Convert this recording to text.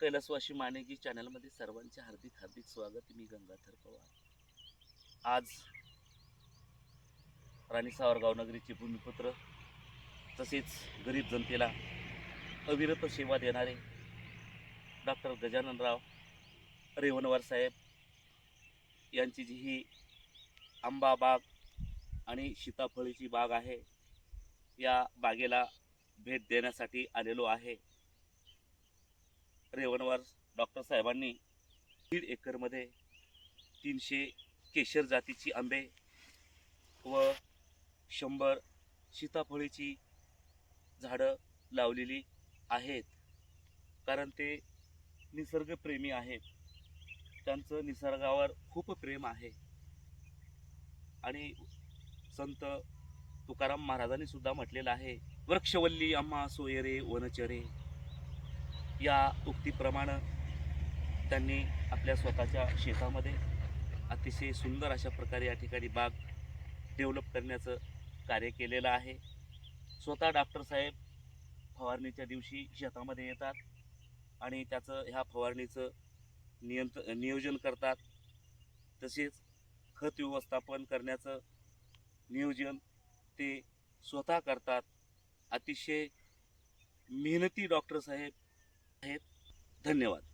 कैलासवाशी मानेगी चॅनलमध्ये सर्वांचे हार्दिक हार्दिक स्वागत. मी गंगाधर पवार. आज राणी सावरगाव नगरीचे भूमिपुत्र तसेच गरीब जनतेला अविरत सेवा देणारे डॉक्टर गजाननराव रेवणवार साहेब यांची जी ही आंबा बाग आणि सीताफळीची बाग आहे या बागेला भेट देण्यासाठी आलेलो आहे. रेवणवार डॉक्टर साहेबांनी दीड एकरमध्ये तीनशे केशर जातीची आंबे व शंभर सीताफळीची झाडं लावलेली आहेत. कारण ते निसर्गप्रेमी आहेत. त्यांचं निसर्गावर खूप प्रेम आहे. आणि संत तुकाराम महाराजांनी सुद्धा म्हटलेलं आहे वृक्षवल्ली आम्हा सोयरे वनचरे. या उक्तीप्रमाणे त्यांनी आपल्या स्वतःच्या शेतामध्ये अतिशय सुंदर अशा प्रकारे या ठिकाणी बाग डेव्हलप करण्याचं कार्य केलेलं आहे. स्वतः डॉक्टर साहेब फवारणीच्या दिवशी शेतामध्ये येतात आणि त्याचं ह्या फवारणीचं नियंत नियोजन करतात. तसेच खत व्यवस्थापन करण्याचं नियोजन ते स्वतः करतात. अतिशय मेहनती डॉक्टर साहेब आहेत. धन्यवाद.